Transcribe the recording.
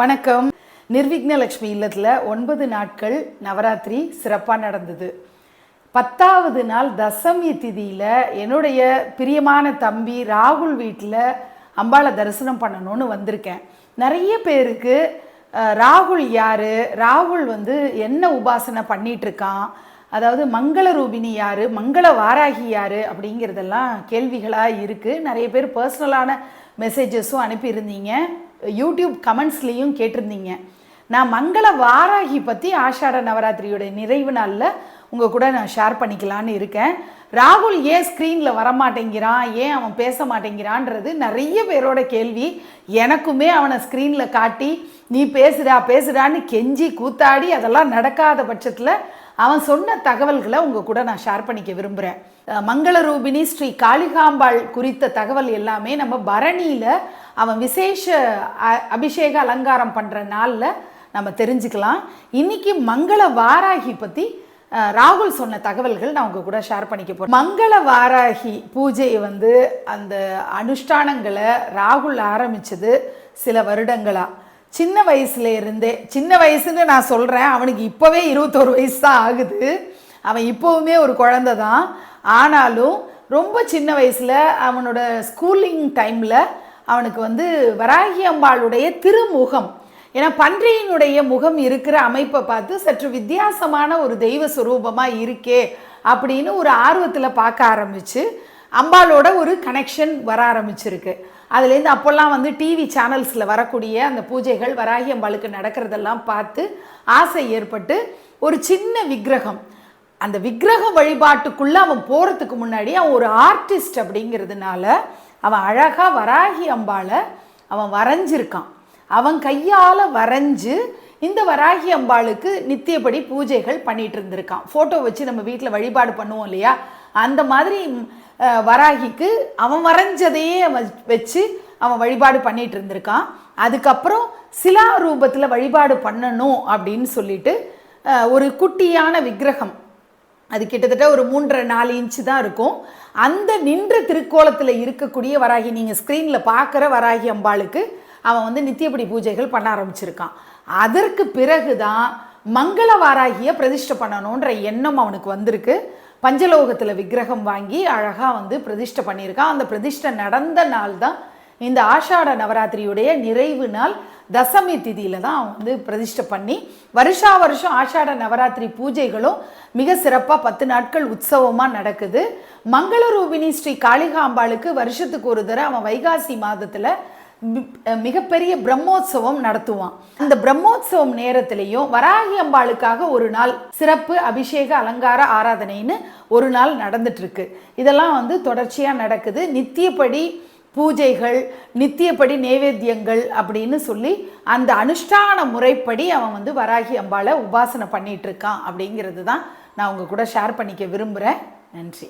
வணக்கம். நிர்விக்னலக்ஷ்மி இல்லத்தில் ஒன்பது நாட்கள் நவராத்திரி சிறப்பாக நடந்தது. பத்தாவது நாள் தசமி திதியில் என்னுடைய பிரியமான தம்பி ராகுல் வீட்டில் அம்பாளை தரிசனம் பண்ணணும்னு வந்திருக்கேன். நிறைய பேருக்கு ராகுல் யார்? ராகுல் வந்து என்ன உபாசனை பண்ணிகிட்ருக்கான் அதாவது மங்கள ரூபினி யார்? மங்கள வாராகி யார்? அப்படிங்கிறதெல்லாம் கேள்விகளாக இருக்குது நிறைய பேர் பர்சனலான மெசேஜஸும் அனுப்பியிருந்தீங்க. யூடியூப் கமெண்ட்ஸ்லேயும் கேட்டிருந்தீங்க. நான் மங்கள வாராகி பற்றி ஆஷாட நவராத்திரியோட நிறைவு நாளில் உங்கள் கூட நான் ஷேர் பண்ணிக்கலான்னு இருக்கேன். ராகுல் ஏன் ஸ்க்ரீனில் வரமாட்டேங்கிறான்? ஏன் அவன் பேச மாட்டேங்கிறான்றது நிறைய பேரோட கேள்வி. எனக்குமே அவனை ஸ்க்ரீனில் காட்டி நீ பேசுடா பேசுடான்னு கெஞ்சி கூத்தாடி அதெல்லாம் நடக்காத பட்சத்தில் அவன் சொன்ன தகவல்களை உங்கள் கூட நான் ஷேர் பண்ணிக்க விரும்புகிறேன் மங்கள ரூபிணி ஸ்ரீ காளிகாம்பாள் குறித்த தகவல் எல்லாமே நம்ம பரணியில் அவன் விசேஷ அ- அபிஷேக அலங்காரம் பண்ணுற நாளில் நம்ம தெரிஞ்சுக்கலாம். இன்னைக்கு மங்கள வாராகி பற்றி ராகுல் சொன்ன தகவல்கள் நான் உங்கள் கூட ஷேர் பண்ணிக்க போகிறேன் மங்கள வாராகி பூஜையை வந்து அந்த அனுஷ்டானங்களை ராகுல் ஆரம்பித்தது சில வருடங்களாக சின்ன வயசுல இருந்தே சின்ன வயசுன்னு நான் சொல்கிறேன் அவனுக்கு இப்போவே இருபத்தோரு வயசு தான் ஆகுது. அவன் இப்போவுமே ஒரு குழந்தை தான் ஆனாலும் ரொம்ப சின்ன வயசில் அவனோட ஸ்கூலிங் டைமில் அவனுக்கு வந்து வராகி அம்பாளுடைய திருமுகம். ஏன்னா பன்றியினுடைய முகம் இருக்கிற அமைப்பை பார்த்து சற்று வித்தியாசமான ஒரு தெய்வ சுரூபமாக இருக்கே அப்படின்னு ஒரு ஆர்வத்தில் பார்க்க ஆரம்பிச்சு அம்பாளோட ஒரு கனெக்ஷன் வர ஆரம்பிச்சிருக்கு. அதுலேருந்து அப்போல்லாம் வந்து டிவி சேனல்ஸில் வரக்கூடிய அந்த பூஜைகள் வராகி அம்பாளுக்கு நடக்கிறதெல்லாம் பார்த்து ஆசை ஏற்பட்டு ஒரு சின்ன விக்கிரகம். அந்த விக்கிரக வழிபாட்டுக்குள்ளே அவன் போகிறதுக்கு முன்னாடி அவன் ஒரு ஆர்டிஸ்ட் அப்படிங்கிறதுனால அவன் அழகாக வராகி அம்பாளை அவன் வரைஞ்சிருக்கான். அவன் கையால் வரைஞ்சு இந்த வராகி அம்பாளுக்கு நித்தியப்படி பூஜைகள் பண்ணிட்டு இருந்திருக்கான். ஃபோட்டோ வச்சு நம்ம வீட்டில் வழிபாடு பண்ணுவோம் இல்லையா? அந்த மாதிரி வராகிக்கு அவன் வரைஞ்சதையே அவன் வச்சு அவன் வழிபாடு பண்ணிட்டு இருந்திருக்கான். அதுக்கப்புறம் சிலா ரூபத்தில் வழிபாடு பண்ணணும் அப்படின்னு சொல்லிட்டு ஒரு குட்டியான விக்கிரகம் அது கிட்டத்தட்ட ஒரு மூன்றரை நாலு இன்ச்சு தான் இருக்கும். அந்த நின்ற திருக்கோலத்தில் இருக்கக்கூடிய வராகி நீங்கள் ஸ்க்ரீனில் பார்க்குற வராகி அம்பாளுக்கு அவன் வந்து நித்தியப்படி பூஜைகள் பண்ண ஆரம்பிச்சிருக்கான். அதற்கு பிறகு தான் மங்கள வாராகியை பிரதிஷ்டை பண்ணணுன்ற எண்ணம் அவனுக்கு வந்திருக்கு. பஞ்சலோகத்தில் விக்கிரகம் வாங்கி அழகாக வந்து பிரதிஷ்டை பண்ணியிருக்கான். அந்த பிரதிஷ்டை நடந்த நாள் தான் இந்த ஆஷாட நவராத்திரியுடைய நிறைவு நாள் தசமி திதியில தான் வந்து பிரதிஷ்டை பண்ணி வருஷா வருஷம் ஆஷாட நவராத்திரி பூஜைகளும் மிக சிறப்பாக பத்து நாட்கள் உற்சவமாக நடக்குது. மங்களரூபிணி ஸ்ரீ காளிகாம்பாளுக்கு வருஷத்துக்கு ஒரு தடவை அவன் வைகாசி மாதத்தில் மிகப்பெரிய பிரம்மோத்சவம் நடத்துவான். அந்த பிரம்மோத்சவம் நேரத்திலையும் வராகி அம்பாளுக்காக ஒரு நாள் சிறப்பு அபிஷேக அலங்கார ஆராதனைன்னு ஒரு நாள் நடந்துட்டு இருக்கு. இதெல்லாம் வந்து தொடர்ச்சியாக நடக்குது. நித்தியப்படி பூஜைகள் நித்தியப்படி நைவேத்தியங்கள் அப்படின்னு சொல்லி அந்த அனுஷ்டான முறைப்படி அவன் வந்து வராகி அம்பாளை உபாசனை பண்ணிகிட்ருக்கான் அப்படிங்கிறது தான் நான் உங்கள் கூட ஷேர் பண்ணிக்க விரும்புகிறேன் நன்றி.